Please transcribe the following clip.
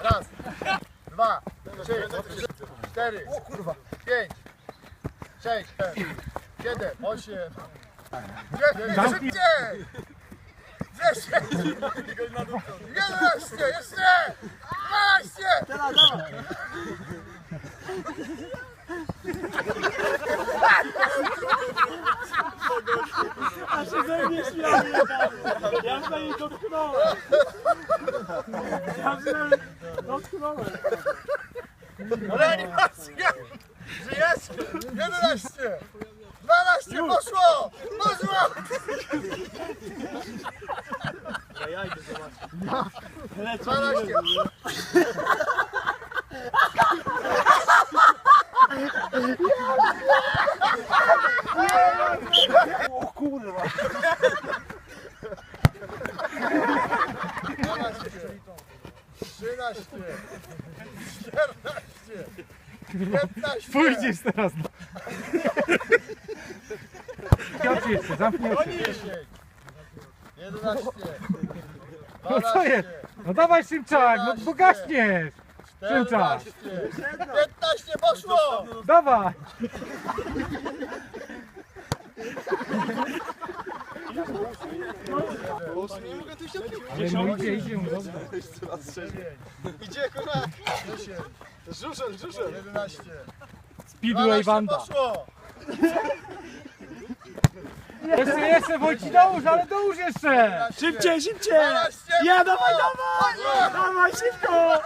Raz, dwa, trzy, cztery, pięć, sześć, siedem, osiem, dziewięć, szybciej! Dziesięć, jedenaście, jeszcze, dwanaście! Ja się jej dotknąłem. Ja się dotknąłem. Reanimacja! Żyjesz? Jedenaście! Dwanaście, poszło! Poszło! Ja idę zobaczyć. Lecę Dwanaście! O kurwa. 13, 14, 15. Pójdziesz teraz. Gaci jeszcze, zamknij oczy. 11, 12, No co jest? No dawaj Szymczak, no bo gaśniesz. 14, Szymczak, 15, poszło! dawaj. Ale no idzie, idzie, no dobrze. Idzie kurwa. Dziesięć! Żużel, żużel. Jedenaście! Speedway Dwanaście, Wanda. poszło! Jeszcze, jeszcze Wojci dołóż, ale dołóż jeszcze. Szybciej, szybciej. Ja, dawaj, poszło! Dawaj szybko.